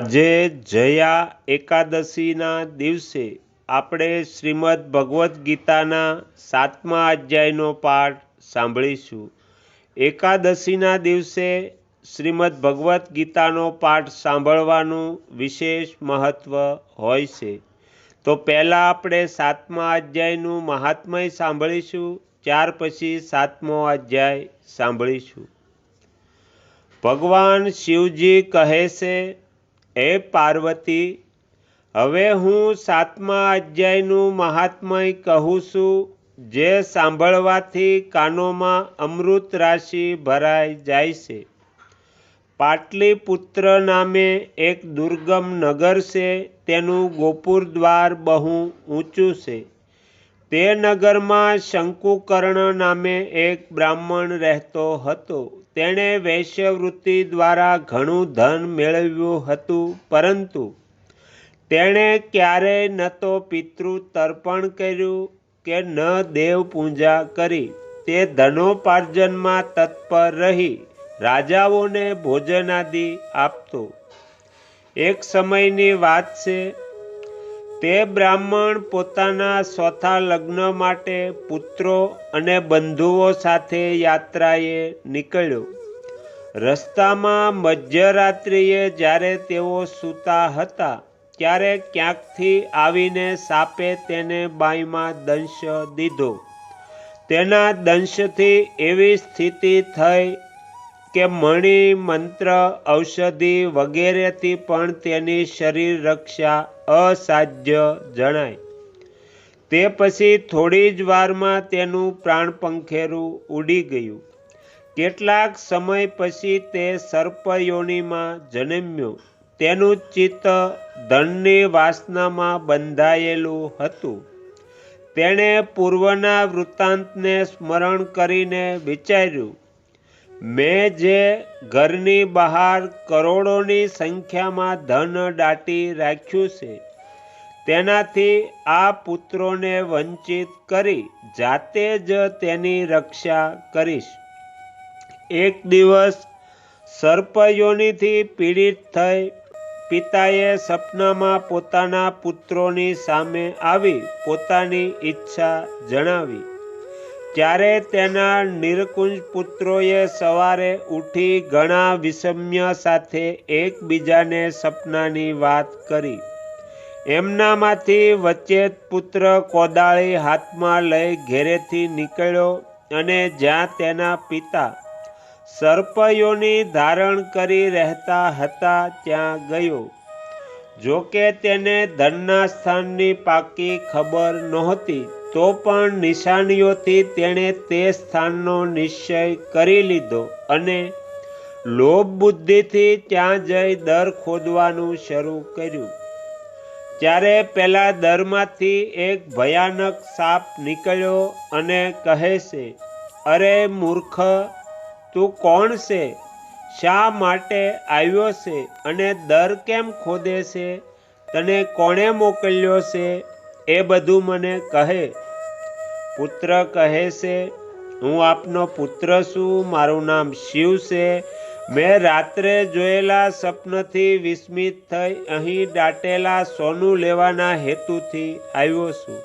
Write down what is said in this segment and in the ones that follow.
આજે જયા એકાદશીના દિવસે આપણે શ્રીમદ્ ભગવદ્ ગીતાના સાતમા અધ્યાયનો પાઠ સાંભળીશું. એકાદશીના દિવસે શ્રીમદ્ ભગવદ્ ગીતાનો પાઠ સાંભળવાનું વિશેષ મહત્ત્વ હોય છે. તો પહેલાં આપણે સાતમા અધ્યાયનું મહાત્મય સાંભળીશું, ત્યાર પછી સાતમો અધ્યાય સાંભળીશું. ભગવાન શિવજી કહે છે હે પાર્વતી, હવે હું સાતમા અધ્યાયનું મહાત્મય કહું છું, જે સાંભળવાથી કાનોમાં અમૃત રાશિ ભરાઈ જાય છે. પાટલીપુત્ર નામે એક દુર્ગમ નગર છે, તેનું ગોપુર દ્વાર બહુ ઊંચું છે. તે નગરમાં શંકુકર્ણ નામે એક બ્રાહ્મણ રહેતો હતો. તેણે વૈશ્યવૃત્તિ દ્વારા ઘણું ધન મેળવ્યું હતું, પરંતુ તેણે ક્યારેય ન તો પિતૃ તર્પણ કર્યું કે ન દેવ પૂજા કરી. તે ધનોપાર્જનમાં તત્પર રહી, રાજાઓને ભોજનાદિ આપતો. એક સમયની વાત છે તે બ્રાહ્મણ પોતાના ચોથા લગ્ન માટે પુત્રો અને બંધુઓ સાથે યાત્રાએ નીકળ્યો. રસ્તામાં મધ્યરાત્રિએ જ્યારે તેઓ સૂતા હતા, ત્યારે ક્યાંકથી આવીને સાપે તેને બાઈમાં દંશ દીધો. તેના દંશથી એવી સ્થિતિ થઈ કે મણી મંત્ર ઔષધિ વગેરેથી પણ તેની શરીર રક્ષા અસાધ્ય જણાય. તે પછી થોડી જ વારમાં તેનું પ્રાણ પંખેરું ઉડી ગયું. કેટલાક સમય પછી તે સર્પયોનીમાં જન્મ્યો. તેનું ચિત્ત ધનની વાસનામાં બંધાયેલું હતું. તેણે પૂર્વના વૃત્તાંતને સ્મરણ કરીને વિચાર્યું મેં જે ઘરની બહાર કરોડોની સંખ્યામાં ધન દાટી રાખ્યું છે, તેનાથી આ પુત્રોને વંચિત કરી જાતે જ તેની રક્ષા કરીશ. એક દિવસ સર્પયોનીથી પીડિત થઈ પિતાએ સપનામાં પોતાના પુત્રોની સામે આવી પોતાની ઈચ્છા જણાવી. ત્યારે તેના નિરકુંજ પુત્રોએ સવારે ઉઠી ઘણા વિષમ્ય સાથે એકબીજાને સપનાની વાત કરી. એમનામાંથી વચ્ચે પુત્ર કોદાળી હાથમાં લઈ ઘેરેથી નીકળ્યો અને જ્યાં તેના પિતા સર્પયોની ધારણ કરી રહેતા હતા ત્યાં ગયો. જોકે તેને ધનના સ્થાનની પાકી ખબર નહોતી. તો પણ નિશાનીઓથી તેણે તે સ્થાનનો નિશ્ચય કરી લીધો અને લોભ બુદ્ધિથી ત્યાં જઈ દર ખોદવાનું શરૂ કર્યું. ત્યારે પેલા દરમાંથી એક ભયાનક સાપ નીકળ્યો અને કહે છે, અરે મૂર્ખ, તું કોણ છે? શા માટે આવ્યો છે? અને દર કેમ ખોદે છે? તને કોણે મોકલ્યો છે? એ બધું મને કહે. પુત્ર કહે છે, હું આપનો પુત્ર છું, મારું નામ શિવ છે. મેં રાત્રે જોયેલા સપનથી વિસ્મિત થઈ અહીં દાટેલા સોનું લેવાના હેતુથી આવ્યો છું.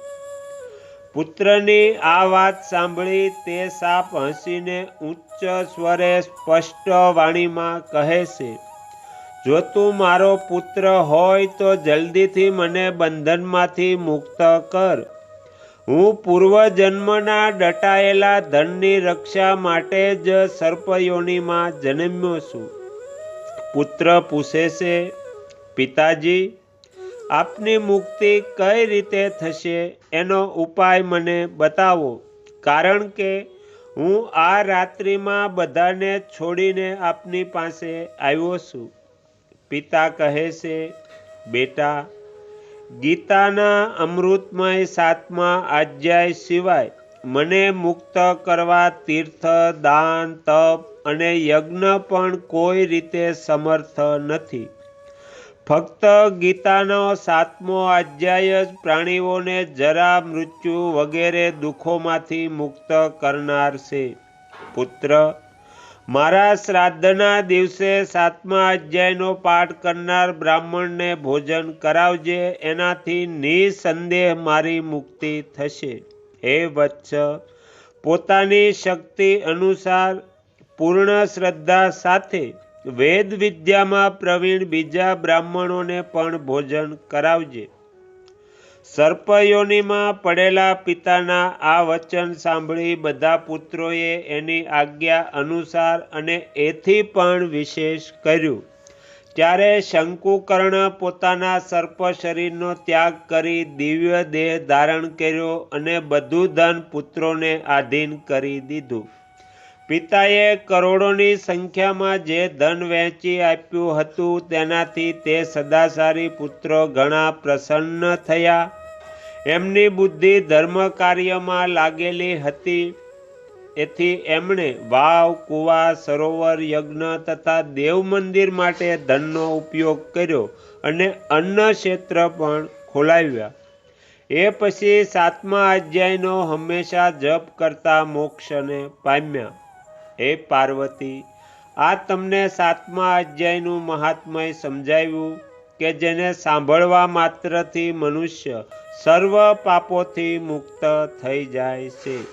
પુત્રની આ વાત સાંભળી તે સાપ હસીને ઉચ્ચ સ્વરે સ્પષ્ટ વાણીમાં કહે છે જો તું મારો પુત્ર હોય તો જલ્દીથી મને બંધનમાંથી મુક્ત કર. હું પૂર્વજન્મના ડટાયેલા ધનની રક્ષા માટે જ સર્પયોનીમાં જન્મ્યો છું. પુત્ર પૂછે છે, પિતાજી, આપની મુક્તિ કઈ રીતે થશે? એનો ઉપાય મને બતાવો. કારણ કે હું આ રાત્રિમાં બધાને છોડીને આપની પાસે આવ્યો છું. પિતા કહે છે, બેટા, ગીતાના અમૃતમય સાતમા અધ્યાય સિવાય મને મુક્ત કરવા તીર્થ, દાન, તપ અને યજ્ઞ પણ કોઈ રીતે સમર્થ નથી. ફક્ત ગીતાનો સાતમો અધ્યાય જ પ્રાણીઓને જરા મૃત્યુ વગેરે દુઃખોમાંથી મુક્ત કરનાર છે. પુત્ર મારા શ્રાદ્ધના દિવસે સાતમા અધ્યાયનો પાઠ કરનાર બ્રાહ્મણને ભોજન કરાવજે, એનાથી નિસંદેહ મારી મુક્તિ થશે. હે વત્સ, પોતાની શક્તિ અનુસાર પૂર્ણ શ્રદ્ધા સાથે વેદ વિદ્યામાં પ્રવીણ બીજા બ્રાહ્મણોને પણ ભોજન કરાવજે. સર્પયોનીમાં પડેલા પિતાના આ વચન સાંભળી બધા પુત્રોએ એની આજ્ઞા અનુસાર અને એથી પણ વિશેષ કર્યું. ત્યારે શંકુકર્ણ પોતાના સર્પ શરીરનો ત્યાગ કરી દિવ્ય દેહ ધારણ કર્યો અને બધું ધન પુત્રોને આધીન કરી દીધું. પિતાએ કરોડોની સંખ્યામાં જે ધન વહેંચી આપ્યું હતું તેનાથી તે સદાસારી પુત્રો ઘણા પ્રસન્ન થયા. એમની બુદ્ધિ ધર્મ કાર્યમાં લાગેલી હતી. એથી એમણે વાવ, કુવા, સરોવર, યજ્ઞ તથા દેવ મંદિર માટે ધનનો ઉપયોગ કર્યો અને અન્ન ક્ષેત્ર પણ ખોલાવ્યા. એ પછી સાતમા અધ્યાયનો હંમેશા જપ કરતા મોક્ષને પામ્યા. હે પાર્વતી, આ તમને સાતમા અધ્યાયનું મહાત્મય સમજાવ્યું કે જેને સાંભળવા માત્રથી મનુષ્ય સર્વ પાપોથી મુક્ત થઈ જાય છે.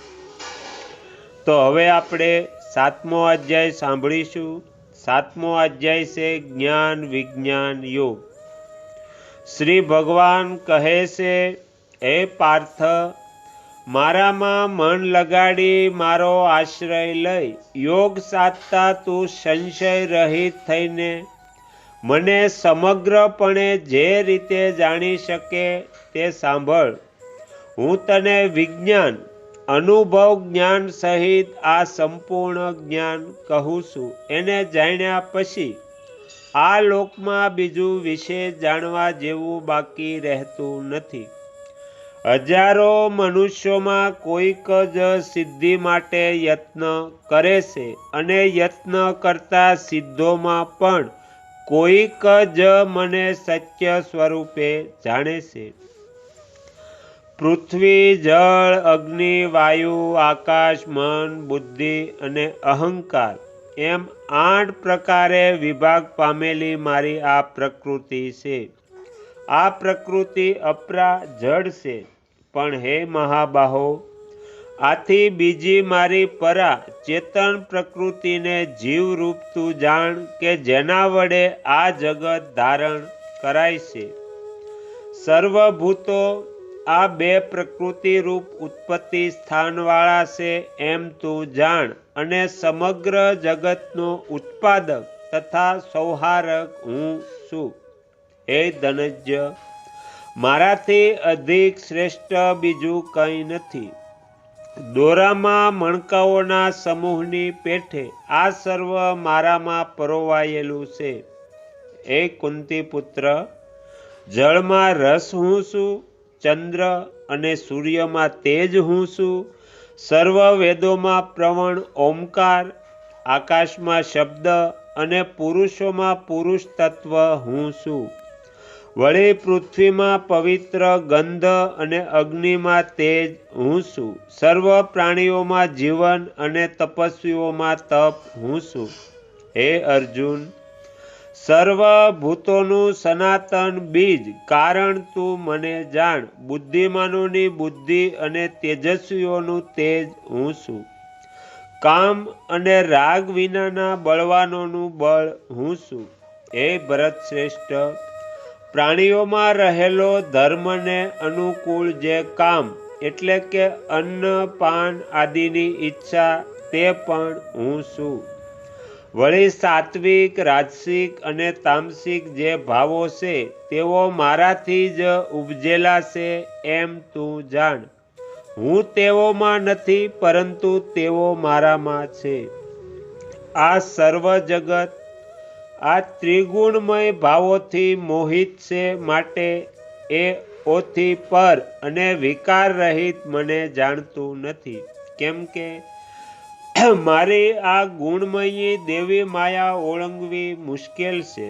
તો હવે આપણે સાતમો અધ્યાય સાંભળીશું. સાતમો અધ્યાય છે જ્ઞાન વિજ્ઞાન યોગ. શ્રી ભગવાન કહે છે, હે પાર્થ મારામાં મન લગાડી મારો આશ્રય લઈ, યોગ સાધતા તું સંશય રહિત થઈને, મને સમગ્રપણે જે રીતે જાણી શકે તે સાંભળ. હું તને વિજ્ઞાન, અનુભવ જ્ઞાન સહિત આ સંપૂર્ણ જ્ઞાન કહું છું. એને જાણ્યા પછી આ લોકમાં બીજું વિશે જાણવા જેવું બાકી રહેતું નથી. હજારો મનુષ્યોમાં કોઈક જ સિદ્ધિ માટે યત્ન કરે છે અને યત્ન કરતા સિદ્ધોમાં પણ કોઈક જ મને સત્ય સ્વરૂપે જાણે છે. પૃથ્વી, જળ, અગ્નિ, વાયુ, આકાશ, મન, બુદ્ધિ અને અહંકાર એમ આઠ પ્રકારે વિભાગ પામેલી મારી આ પ્રકૃતિ છે. આ પ્રકૃતિ અપરા જડ છે, પણ હે મહાબાહો, આથી બીજી મારી પરા ચેતન પ્રકૃતિને જીવરૂપ તું જાણ કે જેના વડે આ જગત ધારણ કરાય છે. સર્વભૂતો આ બે પ્રકૃતિ રૂપ ઉત્પત્તિ સ્થાનવાળા છે એમ તું જાણ અને સમગ્ર જગતનો ઉત્પાદક તથા સૌહારક હું છું. હે ધનજ્ય, મારાથી અધિક શ્રેષ્ઠ બીજું કંઈ નથી. દોરામાં મણકાઓના સમૂહની પેઠે આ સર્વ મારામાં પરોવાયેલું છે. એ કુંતી પુત્ર જળમાં રસ હું છું, ચંદ્ર અને સૂર્યમાં તેજ હું છું. સર્વ વેદોમાં પ્રવણ ઓમકાર, આકાશમાં શબ્દ અને પુરુષોમાં પુરુષ તત્વ હું છું. વળી પૃથ્વીમાં પવિત્ર ગંધ અને અગ્નિમાં તેજ હું છું સર્વ પ્રાણીઓમાં જીવન અને તપસ્વીઓમાં તપ હું છું હે અર્જુન, સર્વભૂતોનું સનાતન બીજ, કારણ તું મને જાણ. બુદ્ધિમાનોની બુદ્ધિ અને તેજસ્વીઓનું તેજ હું છું કામ અને રાગ વિનાના બળવાનોનું બળ હું છું હે ભરત શ્રેષ્ઠ પ્રાણીઓમાં રહેલો ધર્મને અનુકૂળ જે કામ, એટલે કે અન્ન, પાન આદિની ઈચ્છા, તે પણ હું છું. વળી સાત્વિક, રાજસિક અને તામસિક જે ભાવો છે, તેઓ મારાથી જ ઉપજેલા છે એમ તું જાણ. હું તેઓમાં નથી, પરંતુ તેઓ મારામાં છે. આ સર્વ જગત આ ત્રિગુણમય ભાવોથી મોહિત છે માટે એ ઓથી પર અને વિકાર રહિત મને જાણતું નથી. કેમ કે મારી આ ગુણમયી દેવી માયા ઓળંગવી મુશ્કેલ છે.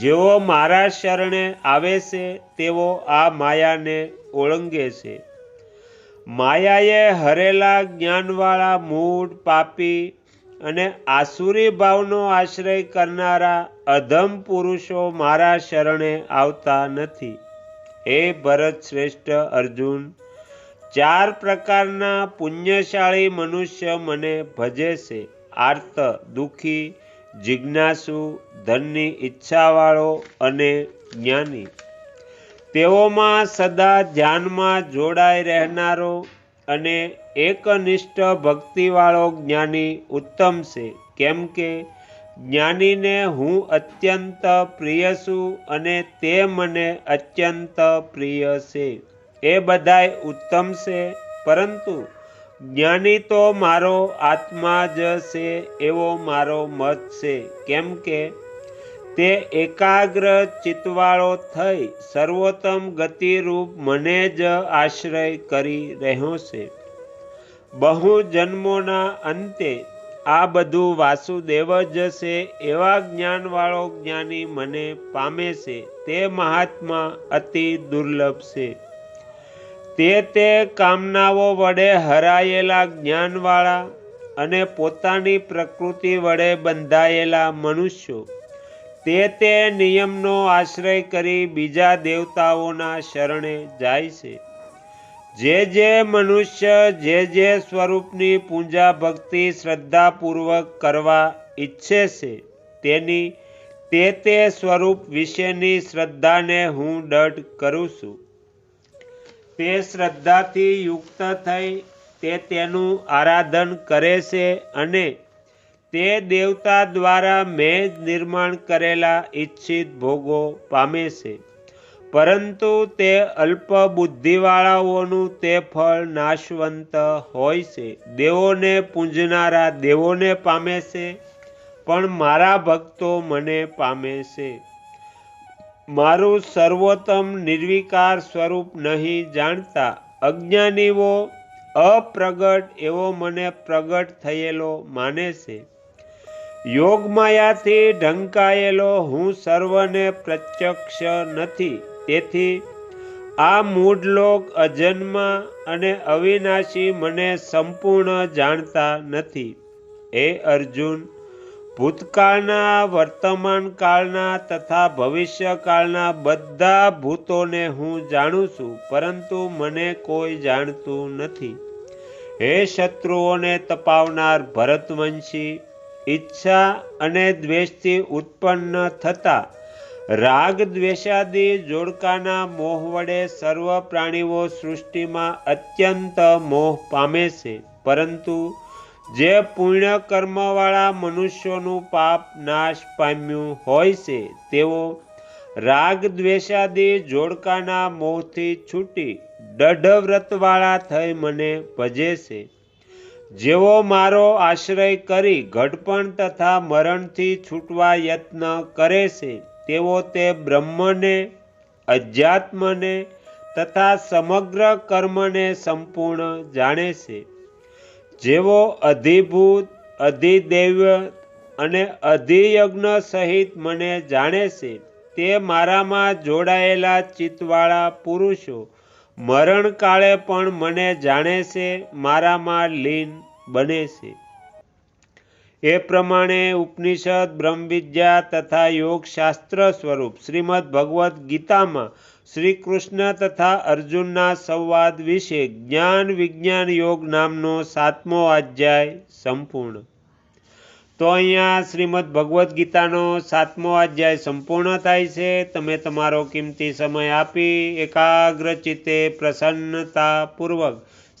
જેઓ મારા શરણે આવે છે, તેઓ આ માયાને ઓળંગે છે. માયાએ હરેલા જ્ઞાનવાળા મૂળ પાપી અને આસુરી ભાવનો આશ્રય કરનારા અધમ પુરુષો મારા શરણે આવતા નથી. હે ભરત શ્રેષ્ઠ અર્જુન, ચાર પ્રકારના પુણ્યશાળી મનુષ્ય મને ભજે છે. આર્ત, દુઃખી, જિજ્ઞાસુ, ધનની ઈચ્છાવાળો અને જ્ઞાની. તેઓમાં સદા ધ્યાનમાં જોડાઈ રહેનારો અને એકનિષ્ઠ ભક્તિવાળો જ્ઞાની ઉત્તમ છે. કેમ કે જ્ઞાનીને હું અત્યંત પ્રિય છું અને તે મને અત્યંત પ્રિય છે. એ બધાય ઉત્તમ છે, પરંતુ જ્ઞાની તો મારો આત્મા જ છે એવો મારો મત છે. કેમ કે તે એકાગ્ર ચિત્તવાળો થઈ સર્વોત્તમ ગતિરૂપ મને જ આશ્રય કરી રહ્યો છે. બહુ જન્મોના અંતે આ બધું વાસુદેવ જ છે એવા જ્ઞાનવાળો જ્ઞાની મને પામે છે. તે મહાત્મા અતિ દુર્લભ છે. તે તે કામનાઓ વડે હરાયેલા જ્ઞાનવાળા અને પોતાની પ્રકૃતિ વડે બંધાયેલા મનુષ્યો. તે તે નિયમનો આશ્રય કરી બીજા દેવતાઓના શરણે જાય છે. જે જે મનુષ્ય, જે જે સ્વરૂપની પૂજા ભક્તિ શ્રદ્ધાપૂર્વક કરવા ઈચ્છે છે, તેની, તે તે સ્વરૂપ વિશેની શ્રદ્ધાને હું દઢ કરું છું. તે શ્રદ્ધાથી યુક્ત થઈ તે તેનું આરાધન કરે છે અને તે દેવતા દ્વારા મેં નિર્માણ કરેલા ઈચ્છિત ભોગો પામે છે. પરંતુ તે અલ્પ બુદ્ધિવાળાઓનું તે ફળ નાશવંત હોય છે. દેવોને પૂંજનારા દેવોને પામે છે, પણ મારા ભક્તો મને પામે છે. મારું સર્વોત્તમ નિર્વિકાર સ્વરૂપ નહીં જાણતા અજ્ઞાનીઓ અપ્રગટ એવો મને પ્રગટ થયેલો માને છે. યોગમાયાથી ઢંકાયેલો હું સર્વને પ્રત્યક્ષ નથી. તેથી આ મૂળલોક અજન્મા અને અવિનાશી મને સંપૂર્ણ જાણતા નથી. હે અર્જુન, ભૂતકાળના વર્તમાન કાળના તથા ભવિષ્યકાળના બધા ભૂતોને હું જાણું છું, પરંતુ મને કોઈ જાણતું નથી. હે શત્રુઓને તપાવનાર ભરતવંશી, ઈચ્છા અને દ્વેષથી ઉત્પન્ન થતા રાગ દ્વેષાદી જોડકાના મોહ વડે સર્વ પ્રાણીઓ સૃષ્ટિમાં અત્યંત મોહ પામે છે. પરંતુ જે પુણ્ય કર્મવાળા મનુષ્યોનું પાપ નાશ પામ્યું હોય છે, તેઓ રાગ દ્વેષાદી જોડકાના મોહથી છૂટી દઢવ્રતવાળા થઈ મને ભજે છે. જેઓ મારો આશ્રય કરી ઘડપણ તથા મરણથી છૂટવા યત્ન કરે છે તેઓ તે બ્રહ્મને, અધ્યાત્મને તથા સમગ્ર કર્મને સંપૂર્ણ જાણે છે. જેઓ અધિભૂત, અધિદૈવ્ય અને અધિયજ્ઞ સહિત મને જાણે છે, તે મારામાં જોડાયેલા ચિત્તવાળા પુરુષો મરણકાળે પણ મને જાણે છે, મારામાં લીન બને છે. એ પ્રમાણે ઉપનિષદ, બ્રહ્મવિદ્યા તથા યોગશાસ્ત્ર સ્વરૂપ શ્રીમદ ભગવદ્ ગીતામાં શ્રી કૃષ્ણ તથા અર્જુનના સંવાદ વિશે જ્ઞાન વિજ્ઞાન યોગ નામનો સાતમો અધ્યાય સંપૂર્ણ. તો અહીંયા શ્રીમદ ભગવદ્ ગીતાનો સાતમો અધ્યાય સંપૂર્ણ થાય છે. તમે તમારો કિંમતી સમય આપી એકાગ્ર ચિત્તે પ્રસન્નતાપૂર્વક